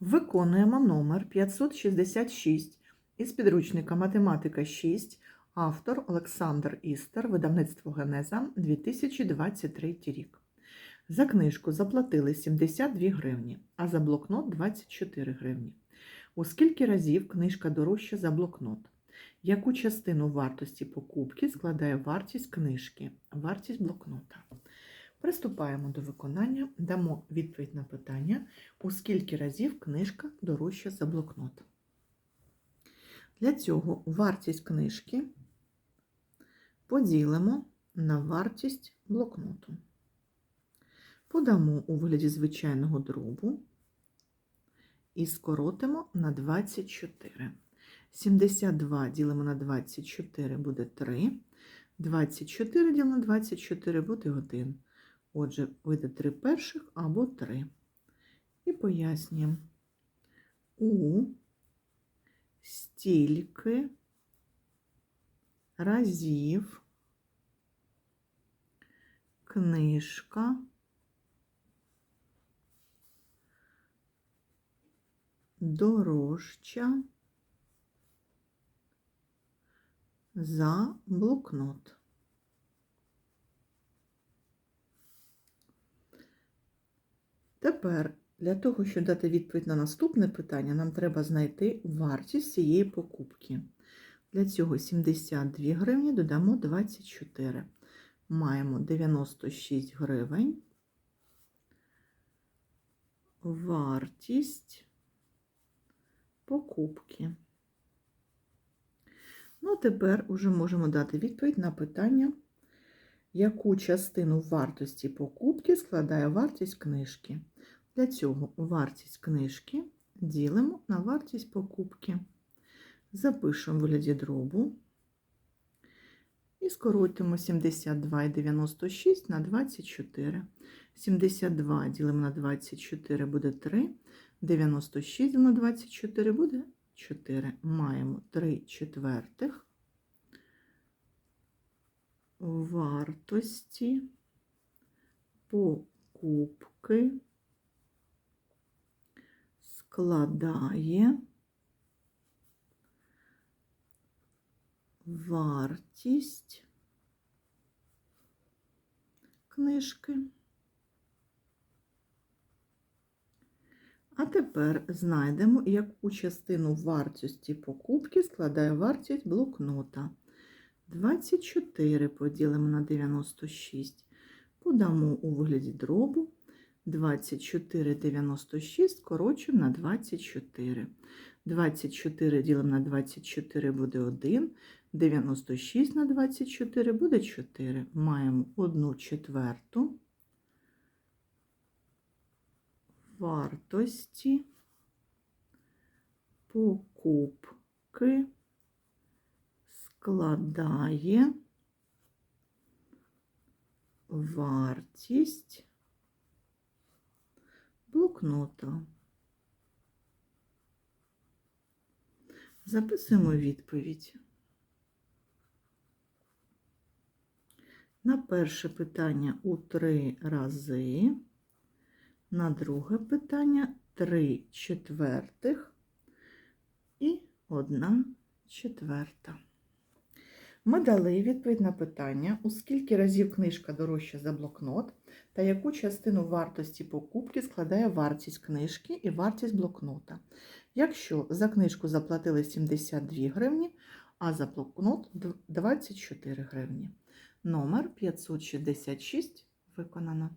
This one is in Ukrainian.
Виконуємо номер 566 із підручника Математика 6, автор Олександр Істер, видавництво Генеза 2023 рік. За книжку заплатили 72 гривні, а за блокнот 24 гривні. У скільки разів книжка дорожча за блокнот? Яку частину вартості покупки складає вартість книжки, вартість блокнота? Приступаємо до виконання, дамо відповідь на питання, у скільки разів книжка дорожча за блокнот. Для цього вартість книжки поділимо на вартість блокноту. Подамо у вигляді звичайного дробу і скоротимо на 24. 72 ділимо на 24 буде 3. 24 ділимо на 24 буде 1. Отже, вийде 3 перших або 3. І пояснюємо. У стільки разів книжка дорожча за блокнот. Тепер для того, щоб дати відповідь на наступне питання, нам треба знайти вартість цієї покупки. Для цього 72 гривні додамо 24. Маємо 96 гривень. Вартість покупки. Ну, тепер уже можемо дати відповідь на питання, яку частину вартості покупки складає вартість книжки. Для цього вартість книжки ділимо на вартість покупки. Запишемо в вигляді дробу і скоротимо 72 і 96 на 24. 72 ділимо на 24 буде 3, 96 ділимо на 24 буде 4. Маємо 3 четвертих вартості покупки складає вартість книжки. А тепер знайдемо, яку частину вартості покупки складає вартість блокнота. 24 поділимо на 96, подамо у вигляді дробу. 24 96 скорочуємо на 24. 24 ділимо на 24 буде 1, 96 на 24 буде 4. Маємо 1 четверту вартості покупки складає вартість блокнота. Записуємо відповідь. На перше питання у три рази, на друге питання три четвертих і одна четверта. Ми дали відповідь на питання, у скільки разів книжка дорожча за блокнот, та яку частину вартості покупки складає вартість книжки і вартість блокнота. Якщо за книжку заплатили 72 гривні, а за блокнот 24 гривні. Номер 566 виконано.